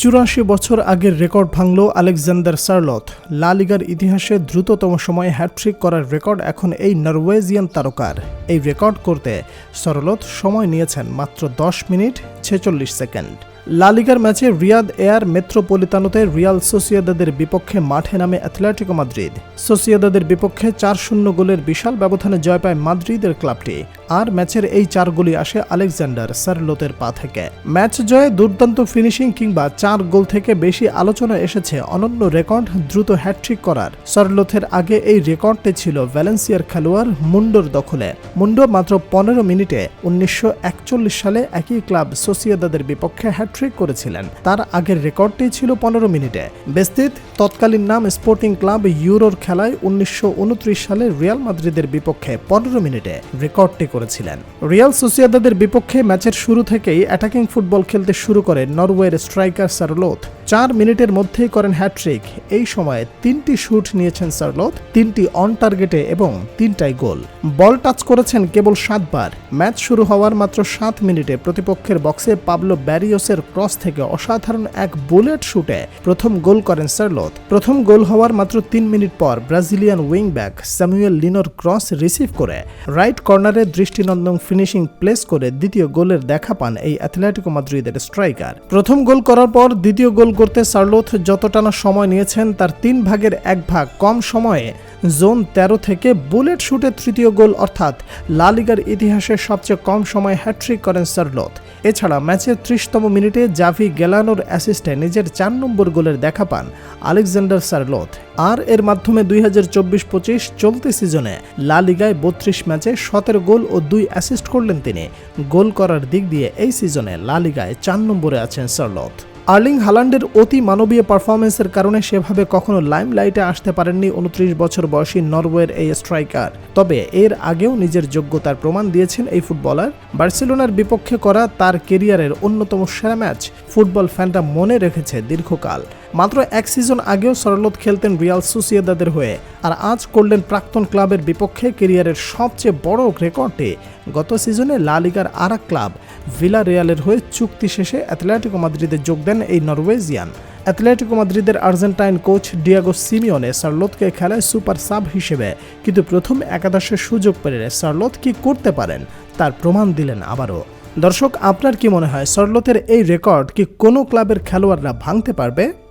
চুরাশি বছর আগের রেকর্ড ভাঙল আলেকজান্ডার সার্লথ। লা লিগার ইতিহাসে দ্রুততম সময়ে হ্যাটট্রিক করার রেকর্ড এখন এই নরওয়েজিয়ান তারকার। এই রেকর্ড করতে সরলথ সময় নিয়েছেন মাত্র দশ মিনিট ছেচল্লিশ সেকেন্ড। লা লিগার ম্যাচে রিয়াদ এয়ার মেট্রোপলিতানোতে রিয়াল সোসিয়াদাদের বিপক্ষে মাঠে নামে অ্যাথলেটিকো মাদ্রিদ। সোসিয়াদাদের বিপক্ষে চার শূন্য গোলের বিশাল ব্যবধানে জয় পায় মাদ্রিদের ক্লাবটি। আর ম্যাচের এই চার গোলই আসে আলেকজান্ডার সারলোতের পা থেকে। ম্যাচ জয়ে দুর্দান্ত ফিনিশিং কিংবা চার গোল থেকে বেশি আলোচনা এসেছে অনন্য রেকর্ড দ্রুত হ্যাটট্রিক করার। সরলোথের আগে এই রেকর্ডটি ছিল ভ্যালেন্সিয়ার খেলোয়াড় মুন্ডোর দখলে। মুন্ডো মাত্র পনেরো মিনিটে উনিশশো একচল্লিশ সালে একই ক্লাব সোসিয়াদাদের বিপক্ষে হ্যাটট্রিক করেছিলেন। তার আগের রেকর্ডটি ছিল পনেরো মিনিটে। বেস্তিত, তৎকালীন নাম স্পোর্টিং ক্লাব ইউরোর খেলায় উনিশশো উনত্রিশ সালে রিয়াল মাদ্রিদের বিপক্ষে পনেরো মিনিটে রেকর্ডটি করেছিলেন। রিয়াল সোসিয়াদাদের বিপক্ষে ম্যাচের শুরু থেকেই অ্যাটাকিং ফুটবল খেলতে শুরু করে নরওয়ের স্ট্রাইকার সারলোথ। চার মিনিটের মধ্যেই করেন হ্যাট্রিক এই সময়ে তিনটি শুট নিয়েছেন সারলোথ, তিনটি অন টার্গেটে এবং তিনটাই গোল। বল টাচ করেছেন কেবল সাতবার। ম্যাচ শুরু হওয়ার মাত্র সাত মিনিটে প্রতিপক্ষের বক্সে পাবলো ব্যারিওসের ক্রস থেকে অসাধারণ এক বুলেট শুটে প্রথম গোল করেন সারলোথ। প্রথম গোল হওয়ার মাত্র তিন মিনিট পর ব্রাজিলিয়ান উইং ব্যাক স্যামুয়েল লিনোর ক্রস রিসিভ করে। রাইট কর্নারে দৃষ্টিনন্দন ফিনিশিং প্লেস করে দ্বিতীয় গোলের দেখা পান এই অ্যাথলেটিকো মাদ্রিদের স্ট্রাইকার প্রথম গোল করার পর দ্বিতীয় গোল করতে সার্লোথ যতটা না সময় নিয়েছেন, তার তিন ভাগের এক ভাগ কম সময়ে জোন ১৩ থেকে বুলেট শুটে তৃতীয় গোল অর্থাৎ লা লিগার ইতিহাসে সবচেয়ে কম সময়ে হ্যাট্রিক করেন সার্লোথ। এছাড়া ম্যাচের ত্রিশতম মিনিটে জাভি গেলানোর অ্যাসিস্টে নিজের চার নম্বর গোলের দেখা পান আলেকজান্ডার সার্লোথ। আর এর মাধ্যমে দুই হাজার চব্বিশ পঁচিশ চলতি সিজনে লা লিগায় বত্রিশ ম্যাচে সতেরো গোল ও দুই অ্যাসিস্ট করলেন তিনি। গোল করার দিক দিয়ে এই সিজনে লা লিগায় চার নম্বরে আছেন সার্লথ। আর্লিং হালান্ডের অতি মানবীয় পারফরমেন্সের কারণে সেভাবে কখনো লাইমলাইটে আসতে পারেননি উনত্রিশ বছর বয়সী নরওয়ের এই স্ট্রাইকার। তবে এর আগেও নিজের যোগ্যতার প্রমাণ দিয়েছেন এই ফুটবলার। বার্সেলোনার বিপক্ষে করা তার কেরিয়ারের অন্যতম সেরা ম্যাচ ফুটবল ফ্যানরা মনে রেখেছে দীর্ঘকাল। মাত্র এক সিজন আগেও সরলত খেলতেন রিয়াল সুসিয়াদাদের হয়ে, আর আজ করলেন প্রাক্তন ক্লাবের বিপক্ষে কেরিয়ারের সবচেয়ে বড় রেকর্ডে গত সিজনে লা লিগার আর ক্লাব ভিলা রিয়ালের হয়ে চুক্তি শেষে অ্যাথলেটিকো মাদ্রিদে যোগ দেন এই নরওয়েজিয়ান। অ্যাথলেটিকো মাদ্রিদের আর্জেন্টাইন কোচ ডিয়াগো সিমিওনে সার্লোতকে খেলায় সুপার সাব হিসেবে, কিন্তু প্রথম একাদশের সুযোগ পেলে সার্লোত কি করতে পারেন তার প্রমাণ দিলেন আবারও। দর্শক, আপনার কি মনে হয় সার্লোতের এই রেকর্ড কি কোনো ক্লাবের খেলোয়াড়রা ভাঙতে পারবে?